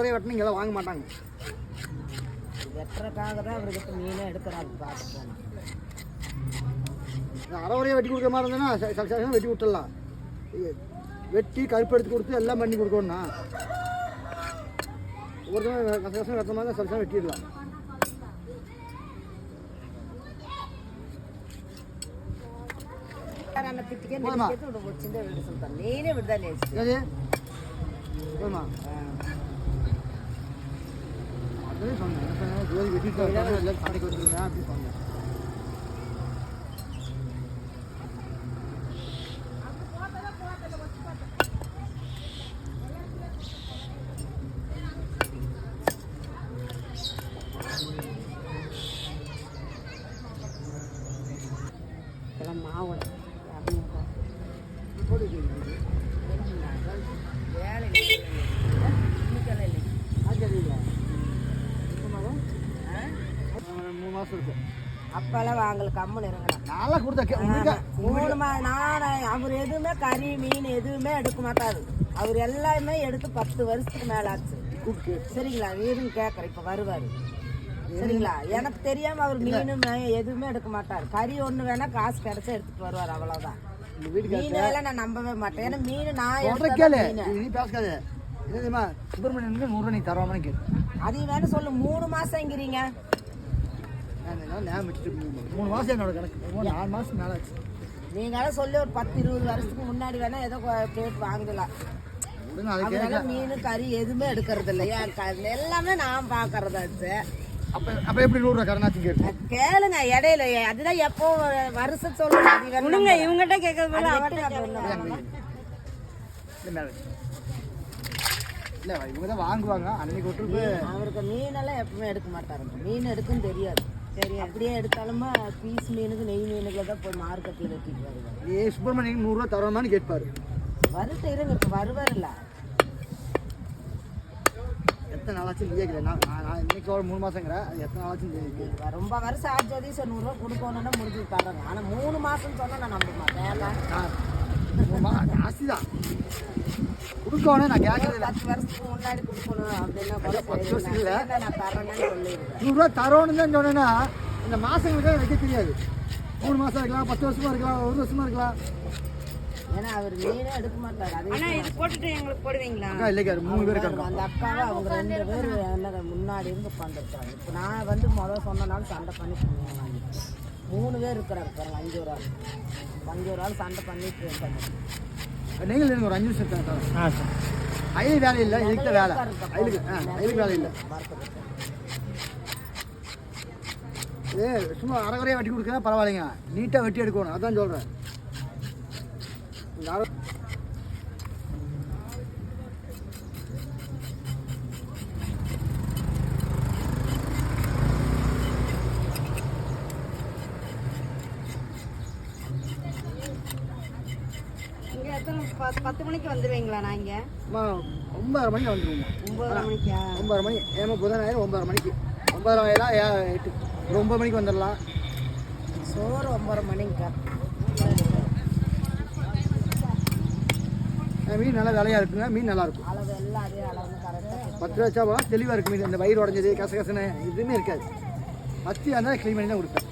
ஒரே வெட்டினீங்களா வாங்க மாட்டாங்க. வெட்டுறக்காக தான் அவர்கிட்ட மீனே எடுக்கிறாரு பார்த்து போனோம் இந்த அரை வரையை வெட்டி கொடுக்குற மாதிரி இருந்ததுன்னா சக்ஸஸ் வெட்டி விட்டுடலாம் வெட்டி கருப்பு எடுத்து கொடுத்து எல்லாம் பண்ணி கொடுக்கணும்னா. ஒவ்வொருத்தரும் கசகசம் வெட்டுற மாதிரி சக்ஸஸ் வெட்டிடலாம். பிச்சுக்கே போதுமா? நெருக்கி விட வச்சுட்டு விட சொல்லிட்டான் நீனே விடுதா நேச்சு ஏது போதுமா அதுவே சொன்னேன் என்ன சொன்னேன், ஜோதி வெட்டிட்டு வந்தாங்க, எல்லாம் சண்டைக்கு வந்துருங்க அப்படின்னு சொன்னேன் இதெல்லாம் மாவோட இரநூறுவா வேலை இன்னைக்கெல்லாம் இல்லை ஆ? மூணு மாதம் இருக்கும் அப்பெல்லாம் வாங்கல கம்முன்னு இருங்கண்ணா நான்லாம் கொடுத்தா மூணு மா நான் அவர் எதுவுமே கறி மீன் எதுவுமே எடுக்க மாட்டாரு. அவர் எல்லாமே எடுத்து பத்து வருஷத்துக்கு மேல ஆச்சு. சரிங்களா? வீடுன்னு கேட்குறேன் இப்போ வருவார். சரிங்களா? எனக்கு தெரியாம அவர் மீன் மே- எதுவுமே எடுக்க மாட்டார். கறி ஒன்று வேணா காசு கிடைச்சா எடுத்துட்டு வருவார் அவ்வளோதான் மீனெல்லாம் நான் நம்பவே மாட்டேன். ஏன்னா மீன் நான் பேசாத. சுப்பிரமணியனுக்கு நூறுரூவா நீ தரவாமனு கேளு. அதையும் வேணும் சொல்லு. மூணு மாசங்கிறீங்க நான் என்னால் ஞாபகம் வச்சுட்டு மூணு மூணு மாதம் என்னோட கணக்கு. மூணு நாலு மாதம் மேலே ஆச்சு. நீங்களும் சொல்லி ஒரு பத்து இருபது வருஷத்துக்கு முன்னாடி வேணா ஏதோ கேட்டு வாங்கலாம். மீன் கறி எதுவுமே எடுக்கிறது இல்லை ஏன் க- எல்லாமே நான் பார்க்கறதாச்சு அப்போ அப்போ எப்படி நூறுரூவா கருணாச்சி கேளுங்க இடையில. அதுதான் எப்போ வருஷம் சொல்லுங்க இவங்ககிட்ட கேட்கறது போல இல்லை இவங்க தான் வாங்குவாங்க. அன்னைக்கு அவருக்கு மீனெல்லாம் எப்பவுமே எடுக்க மாட்டாருங்க. மீன் எடுக்கும் தெரியாது. சரி அப்படியே எடுத்தாலுமே பீஸ் மீனுக்கு நெய் மீனுக்குள்ள தான் போய் மார்க்கெட்டில் வெட்டிட்டு வருவார். ஏ சுப்பிரமணியனுக்கு நூறுரூவா தரவாமான்னு கேட்பாரு. வருத்த இருங்க இப்போ வருவார்ல எத்தனை நாளாச்சும் கேட்கல. நான் நான் இன்னைக்கு ஒரு மூணு மாதங்கிறேன் அது எத்தனை நாளாச்சும் தெரியுது ரொம்ப வருஷம் ஆச்சு சார் நூறுரூவா கொடுக்கணும்னா முடிஞ்சு தர்றேங்க ஆனால் மூணு மாதம் சொன்னால் நான் நம்ப மாட்டேன். ஜாஸ்தி தான் கொடுக்கணும் நான் கேட்கறது பத்து வருஷத்துக்கு முன்னாடி கொடுக்கணும் அப்படின்னா பத்து வருஷம் இல்ல. நான் தரேன்னு சொல்லிடுவேன் நூறுரூவா தரோன்னு தான் சொன்னேன்னா இந்த மாதங்களுக்கு வைக்க தெரியாது மூணு மாதம் இருக்கலாம் பத்து வருஷமா இருக்கலாம் ஒரு வருஷமா இருக்கலாம் ஏன்னா அவர் மீனே எடுக்க மாட்டார் அதே ஆனா இது போட்டுட்டு எங்களுக்கு போடுவீங்களா? அக்கா இல்லைக்கா மூணு பேர் அந்த அக்காவை அவங்க ரெண்டு பேர் முன்னாடி இருந்து உட்காந்துருக்காங்க. இப்போ நான் வந்து முதல் சொன்னனாலும் சண்டை பண்ணி வாங்கிட்டேன் மூணு பேர் இருக்கிறாங்க பாருங்க அஞ்சு ஒரு ஆள். அஞ்சு ஒரு ஆள் சண்டை பண்ணிட்டு இருக்காங்க. நீங்கள் எனக்கு ஒரு அஞ்சு நிமிஷம் இருக்காங்க அயலுக்கு வேலை இல்லை இதுக்கு வேலை. அயலுக்கு ஆ அயலுக்கு வேலை இல்லை. ஏ சும்மா அரைகுறையாக வெட்டி கொடுக்குறா பரவாயில்லைங்க. நீட்டாக வெட்டி எடுக்கணும் அதான் சொல்கிறேன் இந்த அரை இங்க எத்தனை ப- பத்து மணிக்கு வந்துருவீங்களா நான் இங்க? ஒன்பதரை மணிக்கு வந்துருவோம் ஒன்பதரை மணிக்கா? ஒன்பதரை மணி ஏமா புதன் ஆயிரம் ஒன்பதரை மணிக்கு ஒன்பதரை ஆயிரம் எட்டு. ஒரு ஒன்பது மணிக்கு வந்துடலாம். சோறு ஒன்பது மணிங்க அஹ் மீன் நல்லா விலையாக இருக்குங்க. மீன் நல்லா இருக்கும். பத்து ரூபா வச்சா தெளிவாக இருக்கும் மீன். இந்த வயிறு உடஞ்சது கச கசன்னு எதுவுமே இருக்காது. பத்தி வந்தால் க்ளீன் பண்ணி தான் கொடுப்பேன்.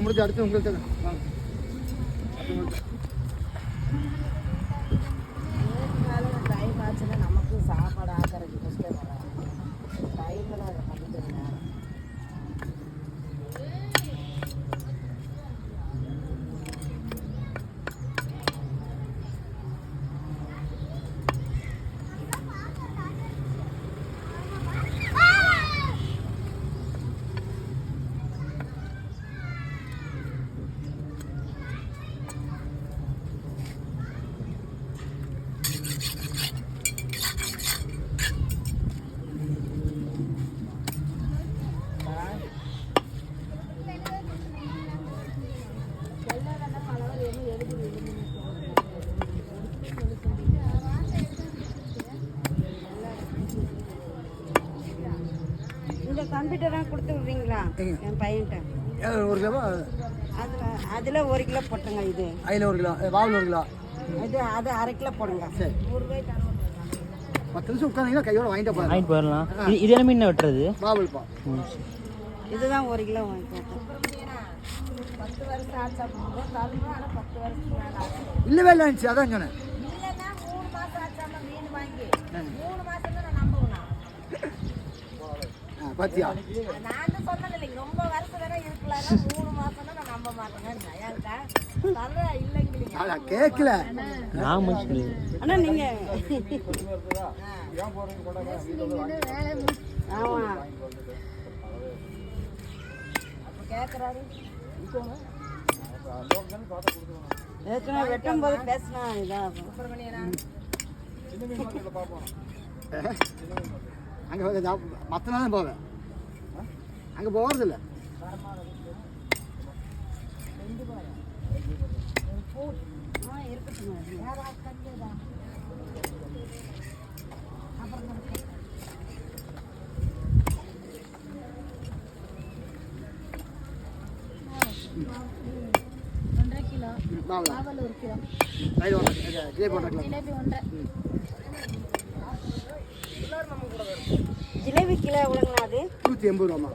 முடிஞ்சுங்க முடிஞ்சு அடுத்து என் பையன்கிட்ட ஏ, ஒரு கிலோ அதில் அதில் ஒரு கிலோ போட்டுருங்க இது. அதில் ஒரு கிலோ. வாவில் ஒரு கிலோ. இது அது அரை கிலோ போடுங்க. சரி. அறுபது பத்து நிமிஷம் உட்காந்தீங்கன்னா கையோட வாங்கிட்டு போகிறேன் வாங்கிட்டு போயிடலாம். இது இது என்ன மீன் வெட்டுறது? வாவில்ப்பா இதுதான் ஒரு கிலோ வாங்கி பத்து வருஷம் ஆச்சா பத்து ஆச்சு இல்லவே இல்லை இருந்துச்சு அதான் சொன்னேன் இல்லைன்னா மூணு மாசம் ஆச்சாம மீன் வாங்கி மூணு மாசம் தான் நான் நம்புவேன் ஆ பாத்தியா? நான் சொன்னது இல்லைங்க ரொம்ப வருஷம் வேற இருக்கலாம் மூணு மாசம் தான் நான் நம்ப மாட்டேங்க ஏன்க்கா தர இல்லைங்கிறீங்க நான் கேட்கல நான் முடிச்சு ஆனால் நீங்கள் ஆமாம் அப்போ கேட்குறாரு ஏற்கனவே வெட்டும் போது பேசினா இதாகும் அங்கே மற்ற நாள் தான் போவேன். அங்கே போகிறதில்ல ஆ இருக்கட்டும் வாவலா ரைட் ஒன்று ஜிலேபி ஒன்றரை கிலோ ஜிலேபி கிலோ எவ்வளோங்கண்ணா அது? நூற்றி எண்பது ரூபாம்மா.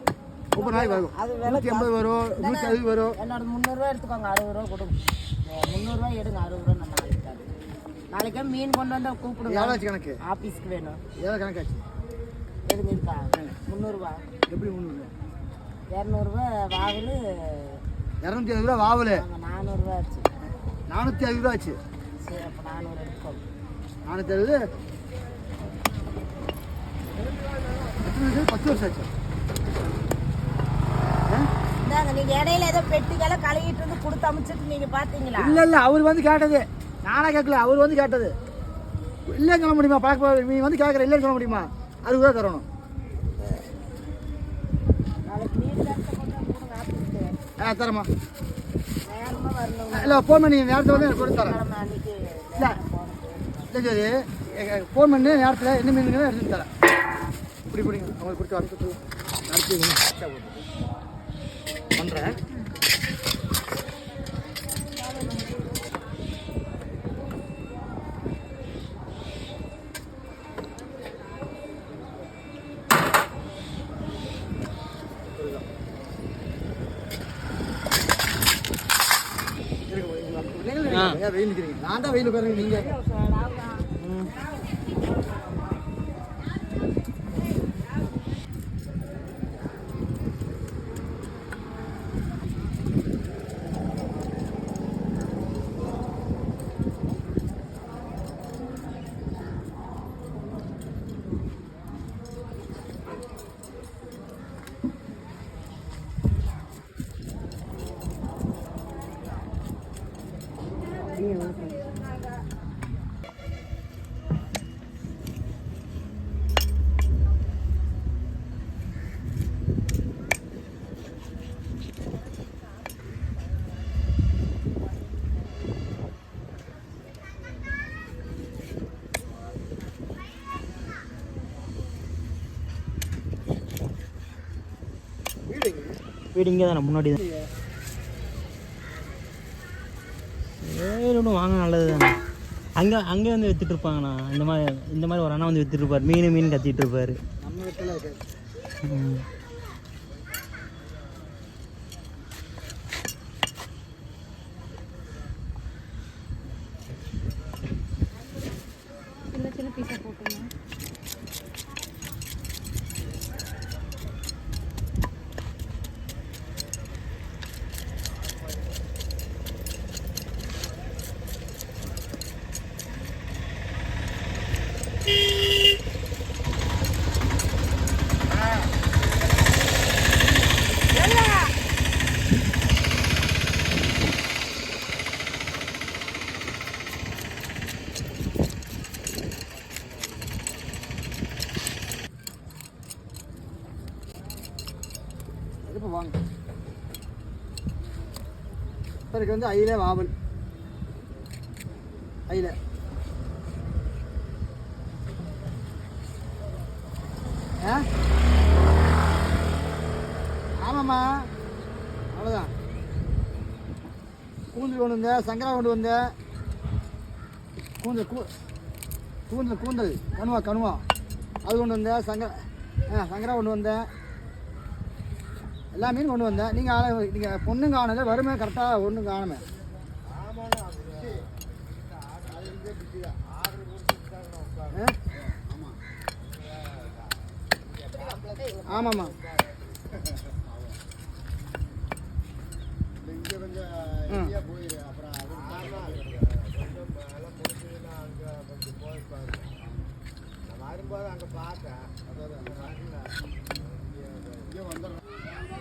ஒவ்வொரு நாளைக்கு வரும். நூற்றி எண்பது வரும் நூற்றி அறுபது வரும். என்னோட முந்நூறுரூவா எடுத்துக்கோங்க அறுபது ரூபா கொடுங்க. முந்நூறுரூவா எடுங்க அறுபது ரூபா நான் நாளைக்கு நாளைக்கே மீன் கொண்டு வந்தால் கூப்பிடுங்க. எவ்வளோ ஆச்சு கணக்கு? ஆஃபீஸ்க்கு வேணும். எவ்வளோ கணக்காச்சு? எதுங்க இருக்கா? முந்நூறுரூவா எப்படி முந்நூறு இரநூறுவா வாவல். இரநூத்தி ஐம்பது ரூபா வாவல். நானூறுரூவா ஆச்சு. நானூற்றி அறுபது ரூபா ஆச்சு. சரி அப்போ நானூறு எடுத்துக்கோங்க நானூற்றி வருஷம் பத்து வருஷம் ஆச்சு? இந்தாங்க நீங்கள் இடையில ஏதோ பெட்டிகளை கழுவிட்டு வந்து கொடுத்து அமைச்சிட்டு இல்லை இல்லை அவர் வந்து கேட்டது. நானா கேட்கல அவர் வந்து கேட்டது. இல்லைன்னு சொல்ல முடியுமா? பழக்க நீ வந்து கேட்குற இல்லைன்னு சொல்ல முடியுமா? ரூபா தரணும். ஆ தரமா இல்லை ஃபோன் பண்ணி நேரத்தில் வந்து எனக்கு கொடுத்து தரேன். இல்லை இல்லை சரி ஃபோன் பண்ணி நேரத்தில் என்ன மீனுங்க எடுத்து தரேன். இப்படி பிடிங்க அவங்களுக்கு கொடுத்து நடத்தி பண்ணுறேன் வெயில் நிற்கிறீங்க நான் தான் வெயில் உட்காருங்க நீங்கள் வீடு எங்க? வீடு இங்கே தானே முன்னாடி தான் வாங்க நல்லது தானே அங்கே அங்கே வந்து வித்துட்டு இருப்பாங்கண்ணா. இந்த மாதிரி இந்த மாதிரி ஒரு அண்ணா வந்து வித்துட்டு இருப்பார். மீன் மீன் கத்திட்டு இருப்பாரு. பிறகு வந்து அயில வாவல் அயில. ஆமாம்மா. அவ்வளோதான் கூந்தல் கொண்டு வந்தேன் சங்கரா கொண்டு வந்தேன் கூந்தல் கூ கூந்தல் கூந்தல். கணுவா கணுவா அது கொண்டு வந்தேன் சங்கரா ஆ சங்கரா கொண்டு வந்தேன் எல்லா மீனும் கொண்டு வந்தேன். நீங்கள் ஆள நீங்கள் பொண்ணும் காணல வருமே கரெக்டாக ஒன்றும் காணுமே. ஆ? ஆமாம்மா. ம் ஒரு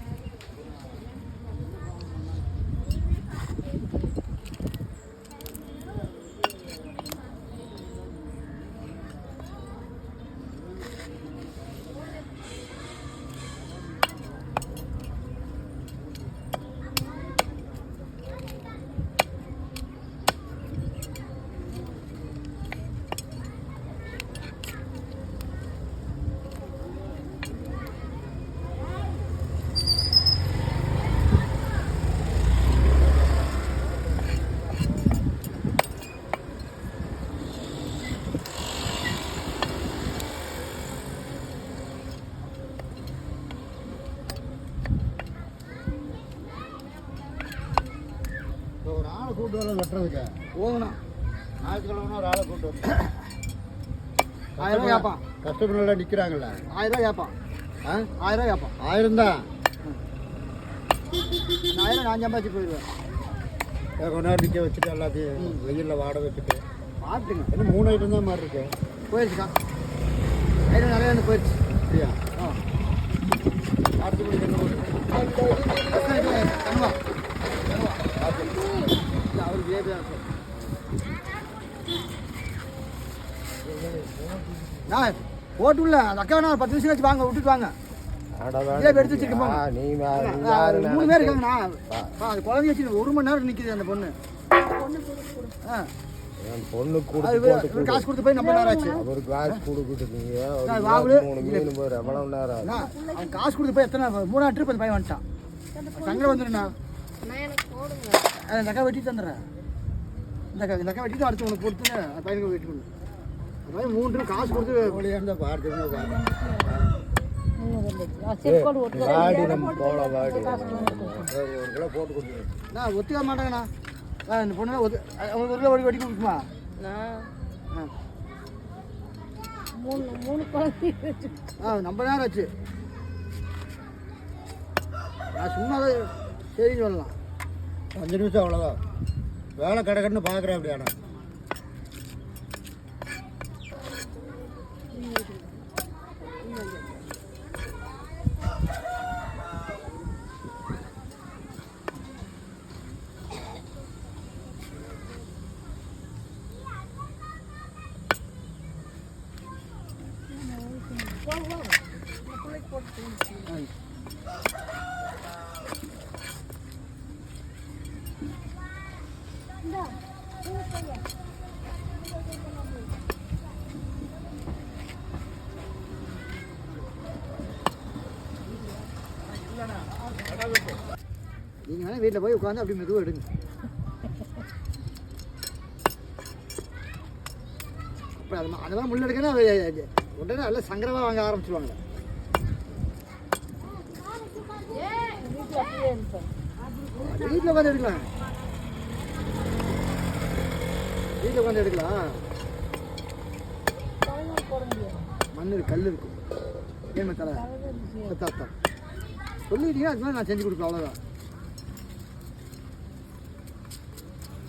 வெட்டுறதுக்கு போகணும் ஞாயிற்றுக்கிழமை ஒரு ஆளை கூட்டு வந்து ஆயிரம் ரூபாய் கேட்பான் கஸ்டமர் எல்லாம் நிற்கிறாங்கல்ல ஆயிரம் ரூபாய் கேட்பான் ஆ ஆயிரம் ரூபாய் கேட்பான் ஆயிரம் தான் ஆயிரம் நான் சம்பாதிச்சு போயிடுவேன் கொஞ்ச நேரம் நிற்க வச்சுட்டு எல்லாத்தையும் வெயிலில் வாட வச்சுட்டு பார்த்துங்க இன்னும் மூணு ஐட்டம் தான் மாதிரி இருக்கு போயிடுச்சுக்கா ஆயிரம் நிறைய வந்து போயிடுச்சு அப்படியா ஆ அடுத்த மணிக்கு என்ன பண்ணுறது ஏபியா இருக்கும் நான் போட்டுள்ள அந்த அக்கா நான் பத்து நிமிஷம் கழிச்சு வாங்க விட்டுட்டு வாங்க. எடுத்து வச்சிருக்க போங்க நீ நான் மூணு பேர் இருக்காங்கண்ணா. பா, அது குழந்தை வச்சு ஒரு மணி நேரம் நிற்கிது அந்த பொண்ணு. ஆ. பொண்ணு இவரு காசு கொடுத்து போய் நம்ம நேரம் ஆச்சு. அவருக்கு காசு கொடுக்கிட்டு வாவுல. மூணு மீன் எவ்வளவு நேரம் அவன் காசு கொடுத்து போய் எத்தனை மூணாவது ட்ரிப் அந்த பையன் வந்துட்டான். சங்கடம் வந்துடுண்ணா இந்த அக்கா வெட்டி தந்துடுறேன் இந்த இந்த அக்கா வெட்டிட்டு அடுத்து உனக்கு கொடுத்து அந்த பையனுக்கு வெட்டி கொடு அந்த பையன் trip காசு கொடுத்து போட்டு கொடுத்துருங்க நான் ஒத்துக்க மாட்டேங்கண்ணா. இந்த பொண்ணு ஒத்து அவங்களுக்கு ஒரு கிலோ வெட்டி கொடுக்குமா மூணு மூணு ஆ நம்ம நேரம் ஆச்சு. நான் சும்மா சரின்னு சொல்லலாம் அஞ்சு நிமிஷம் அவ்வளோதான் வேலை கிடக்குன்னு பார்க்குறேன் அப்படியாண்ணா நீங்கள் வேணால் வீட்டில் போய் உட்காந்து அப்படி மெதுவாக எடுங்க. அப்போ அது அதெல்லாம் முள்ள எடுக்கணும் அது உடனே நல்லா சங்கரமாக வாங்க ஆரம்பிச்சிருவாங்க. வீட்டில் உட்காந்து எடுக்கலாம். வீட்டில் உட்காந்து எடுக்கலாம். மண் இருக்கு. கல் இருக்கும் ஏன் தலை சத்தா சொல்லிட்டீங்கன்னா அது மாதிரி நான் செஞ்சு கொடுப்பேன் அவ்வளோதான்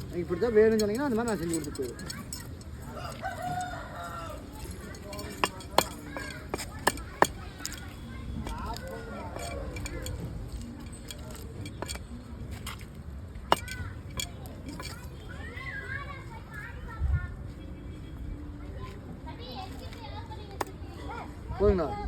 எனக்கு இப்படி தான் வேணும்னு சொன்னீங்கன்னா அந்த மாதிரி நான் செஞ்சு கொடுத்துட்டு போயிடுவேன். No.